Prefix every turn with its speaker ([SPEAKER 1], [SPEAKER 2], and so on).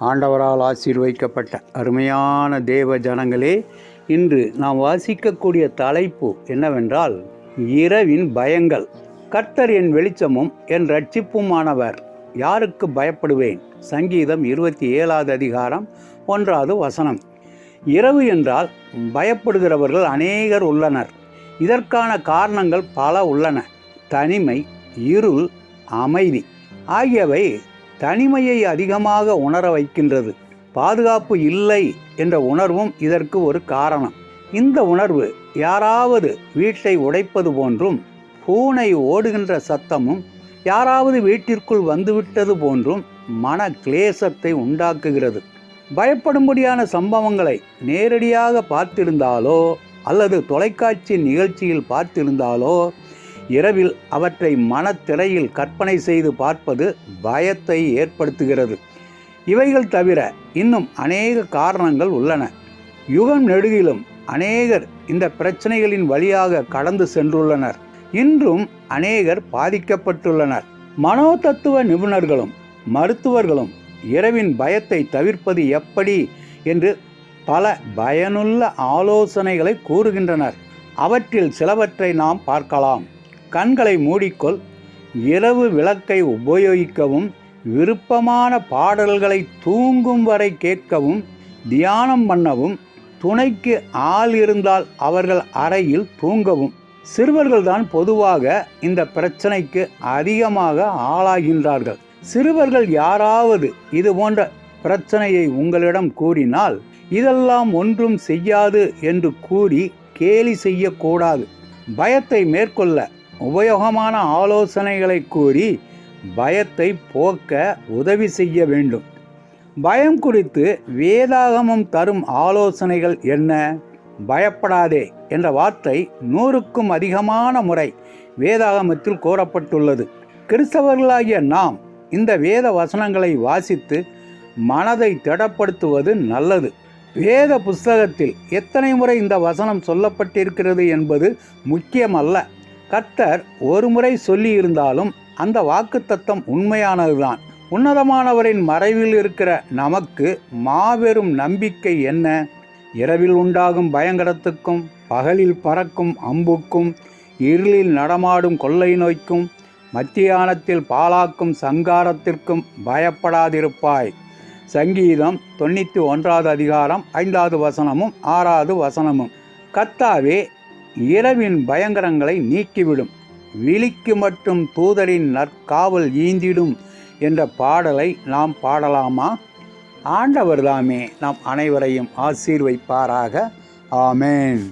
[SPEAKER 1] ஆண்டவரால் ஆசீர்வைக்கப்பட்ட அருமையான தேவ ஜனங்களே இன்று நாம் வாசிக்கக்கூடிய தலைப்பு என்னவென்றால் இரவின் பயங்கள். கர்த்தர் என் வெளிச்சமும் என் ரட்சிப்புமானவர் யாருக்கு பயப்படுவேன்? சங்கீதம் இருபத்தி ஏழாவது அதிகாரம் ஒன்றாவது வசனம். இரவு என்றால் பயப்படுகிறவர்கள் அநேகர் உள்ளனர். இதற்கான காரணங்கள் பல உள்ளன. தனிமை இருள் அமைதி ஆகியவை தனிமையை அதிகமாக உணர வைக்கின்றது. பாதுகாப்பு இல்லை என்ற உணர்வும் இதற்கு ஒரு காரணம். இந்த உணர்வு யாராவது வீட்டை உடைப்பது போன்றும் பூனை ஓடுகின்ற சத்தமும் யாராவது வீட்டிற்குள் வந்துவிட்டது போன்றும் மன கிளேசத்தை உண்டாக்குகிறது. பயப்படும்படியான சம்பவங்களை நேரடியாக பார்த்திருந்தாலோ அல்லது தொலைக்காட்சி நிகழ்ச்சியில் பார்த்திருந்தாலோ இரவில் அவற்றை மனத்திரையில் கற்பனை செய்து பார்ப்பது பயத்தை ஏற்படுத்துகிறது. இவைகள் தவிர இன்னும் அநேக காரணங்கள் உள்ளன. யுகம் நெடுகிலும் அநேகர் இந்த பிரச்சனைகளின் வழியாக கடந்து சென்றுள்ளனர். இன்றும் அநேகர் பாதிக்கப்பட்டுள்ளனர். மனோதத்துவ நிபுணர்களும் மருத்துவர்களும் இரவின் பயத்தை தவிர்ப்பது எப்படி என்று பல பயனுள்ள ஆலோசனைகளை கூறுகின்றனர். அவற்றில் சிலவற்றை நாம் பார்க்கலாம். கண்களை மூடிக்கொள். இரவு விளக்கை உபயோகிக்கவும் விருப்பமான பாடல்களை தூங்கும் வரை கேட்கவும் தியானம் பண்ணவும் துணைக்கு ஆள் இருந்தால் அவர்கள் அறையில் தூங்கவும். சிறுவர்கள்தான் பொதுவாக இந்த பிரச்சனைக்கு அதிகமாக ஆளாகின்றார்கள். சிறுவர்கள் யாராவது இது போன்ற பிரச்சனையை உங்களிடம் கூறினால் இதெல்லாம் ஒன்றும் செய்யாது என்று கூறி கேலி செய்யக்கூடாது. பயத்தை மேற்கொள்ள உபயோகமான ஆலோசனைகளை கூறி பயத்தை போக்க உதவி செய்ய வேண்டும். பயம் குறித்து வேதாகமம் தரும் ஆலோசனைகள் என்ன? பயப்படாதே என்ற வார்த்தை நூறுக்கும் அதிகமான முறை வேதாகமத்தில் கூறப்பட்டுள்ளது. கிறிஸ்தவர்களாகிய நாம் இந்த வேத வசனங்களை வாசித்து மனதை திடப்படுத்துவது நல்லது. வேத புஸ்தகத்தில் எத்தனை முறை இந்த வசனம் சொல்லப்பட்டிருக்கிறது என்பது முக்கியமல்ல. கர்த்தர் ஒரு முறை சொல்லியிருந்தாலும் அந்த வாக்குத்தத்தம் உண்மையானதுதான். உன்னதமானவரின் மறைவில் இருக்கிற நமக்கு மாபெரும் நம்பிக்கை என்ன? இரவில் உண்டாகும் பயங்கரத்துக்கும் பகலில் பறக்கும் அம்புக்கும் இருளில் நடமாடும் கொள்ளை நோய்க்கும் மத்தியானத்தில் பாலாக்கும் சங்காரத்திற்கும் பயப்படாதிருப்பாய். சங்கீதம் தொண்ணூற்றி ஒன்றாவது அதிகாரம் ஐந்தாவது வசனமும் ஆறாவது வசனமும். கத்தாவே இரவின் பயங்கரங்களை நீக்கிவிடும். விழிக்கு மட்டும் தூதரின் நற்காவல் ஈந்திடும் என்ற பாடலை நாம் பாடலாமா? ஆண்டவர் தாமே நாம் அனைவரையும் ஆசீர்வைப்பாராக. ஆமேன்.